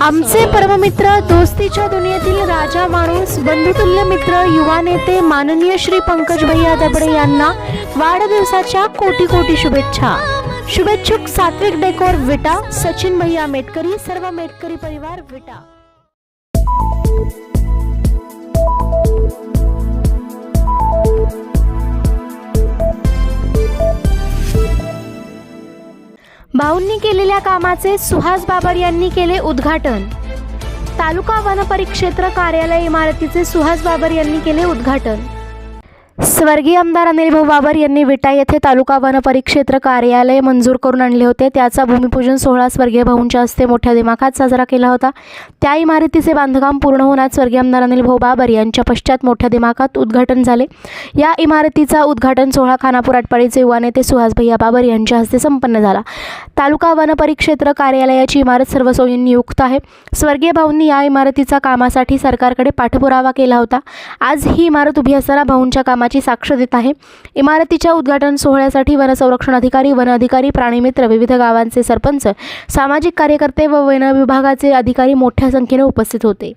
आमचे परममित्र दोस्तीच्या दुनियेतील राजा माणूस बंधुतुल्य मित्र युवा नेते माननीय श्री पंकज भैया दबडे यांना वाढदिवसाच्या कोटी कोटी शुभेच्छा. शुभेच्छुक सात्विक डेकोर विटा सचिन भैया मेटकरी सर्व मेटकरी परिवार विटा. भाऊंनी केलेल्या कामाचे सुहास बाबर यांनी केले उद्घाटन. तालुका वन परिक्षेत्र कार्यालय इमारतीचे सुहास बाबर यांनी केले उद्घाटन. स्वर्गीय आमदार अनिल भाऊ बाबर यांनी विटा येथे तालुका वन परिक्षेत्र कार्यालय मंजूर करून आणले होते. त्याचा भूमिपूजन सोहळा स्वर्गीय भाऊंच्या हस्ते मोठ्या दिमाखात साजरा केला होता. त्या इमारतीचे बांधकाम पूर्ण होण्यात स्वर्गीय आमदार अनिल भाऊ बाबर यांच्या पश्चात मोठ्या दिमाखात उद्घाटन झाले. या इमारतीचा उद्घाटन सोहळा खानापूर आटपाडीचे युवा नेते सुहास भैया बाबर यांच्या हस्ते संपन्न झाला. तालुका वन परिक्षेत्र कार्यालयाची इमारत सर्व सोयींनी युक्त आहे. स्वर्गीय भाऊंनी या इमारतीचा कामासाठी सरकारकडे पाठपुरावा केला होता. आज ही इमारत उभी असताना भाऊंच्या कामाची साक्ष देत आहे. इमारतीच्या उद्घाटन सोहळ्यासाठी वनसंरक्षण अधिकारी वन अधिकारी प्राणीमित्र विविध गावांचे सरपंच सामाजिक कार्यकर्ते व वन विभागाचे अधिकारी मोठ्या संख्येने उपस्थित होते.